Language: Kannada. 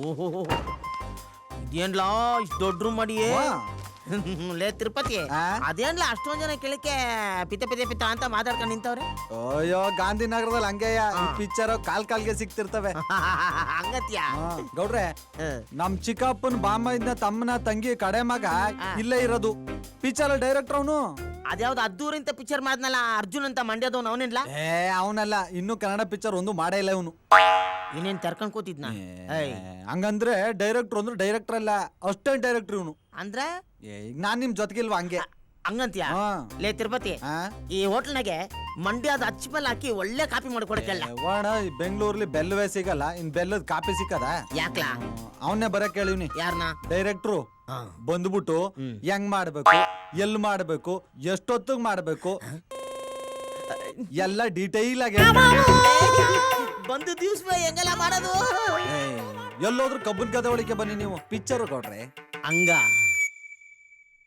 ಓಹೋ ಇದೇನ್ಲಾ ಇಷ್ಟು ದೊಡ್ಡ ರೂಮ್ ಮಾಡಿ ಲೇ ತಿರುಪತಿ ಆ? ಅದೇನ್ಲ ಅಷ್ಟೊಂದ್ ಜನ ಕೇಳಕ್ಕೆ ಪಿತ ಪಿತ ಪಿತ ಅಂತ ಮಾತಾಡ್ಕೊಂಡು ನಿಂತವ್ರೆ? ಅಯ್ಯೋ ಗಾಂಧಿನಗರದಲ್ಲಿ ಹಂಗೆಯ ಈ. ಪಿಕ್ಚರ್ ಕಾಲ್ ಕಾಲ್ಗೆ ಸಿಗ್ತಿರ್ತವೆ ಹಂಗತ್ಯಾ? ಹಾ, ಗೌಡ್ರೆ ಹ. ನಮ್ ಚಿಕ್ಕಪ್ಪನ ಬಾಮ್ಮ ಇದ್ನ ತಮ್ಮನ ತಂಗಿ ಕಡೆ ಮಗ ಇಲ್ಲೇ ಇರೋದು. ಪಿಕ್ಚರ್ ಡೈರೆಕ್ಟರ್ ಅವನು? ಅದ್ಯಾವ್ದು ಅದ್ದೂರಿಂತ ಪಿಕ್ಚರ್ ಮಾಡ್ನಲ್ಲ ಅರ್ಜುನ್ ಅಂತ ಮಂಡ್ಯದವನು ಅವನಿಲ್ಲ ಏ ಅವನಲ್ಲ ಇನ್ನು ಕನ್ನಡ ಪಿಕ್ಚರ್ ಒಂದು ಮಾಡೇ ಇಲ್ಲ ಇವನು. ಇನ್ನೇನ್ ತರ್ಕೊಂಡ್ ಕೂತಿದ್ನ? ಏಯ್, ಹಂಗಂದ್ರೆ ಡೈರೆಕ್ಟರ್ ಅಂದ್ರೆ ಡೈರೆಕ್ಟರ್ ಅಲ್ಲ ಅಷ್ಟೇನ್ ಡೈರೆಕ್ಟರ್ ಇವನು. ಅಂದ್ರೆ? ಈಗ ನಾನ್ ನಿಮ್ ಜೊತೆಗಿಲ್ವಾ ಹಂಗೆ? ಹಂಗಂತೀಯ? ಹಾ. ಲೇ ತಿರುಪತಿ ಆ? ಈ ಹೋಟ್ಲ್ನಾಗೆ ಮಂಡ್ಯದ ಅಚ್ಚಿಬಲ್ ಹಾಕಿ ಒಳ್ಳೆ ಕಾಪಿ ಮಾಡ್ಕೊಡಕ್ಕೆಲ್ಲ. ಏ, ವಾಣ ಈ ಬೆಂಗಳೂರಲ್ಲಿ ಬೆಲ್ಲವೇ ಸಿಗಲ್ಲ ಇನ್ ಬೆಲ್ಲದ ಕಾಪಿ ಸಿಕ್ಕದ? ಯಾಕ್ಲಾ? ಅವನ್ನೇ ಬರಕ್ ಕೇಳಿವ್ನಿ. ಯಾರನ್ನ ಡೈರೆಕ್ಟ್ರು ಬಂದ್ಬಿಟ್ಟು ಹೆಂಗ್ ಮಾಡ್ಬೇಕು ಎಲ್ ಮಾಡ್ಬೇಕು ಎಷ್ಟೊತ್ತಿಗೆ ಮಾಡ್ಬೇಕು ಎಲ್ಲ ಡೀಟೈಲ್ ಆಗಿ. ಬಂದು ದಿವಸ ಹೆಂಗೆಲ್ಲ ಮಾಡೋದು. ಎಲ್ಲೋದ್ರು ಕಬ್ಬನ್ ಕತೆ ಬನ್ನಿ ನೀವು. ಪಿಕ್ಚರ್ ಕೊಡ್ರೆ. ಹಂಗ.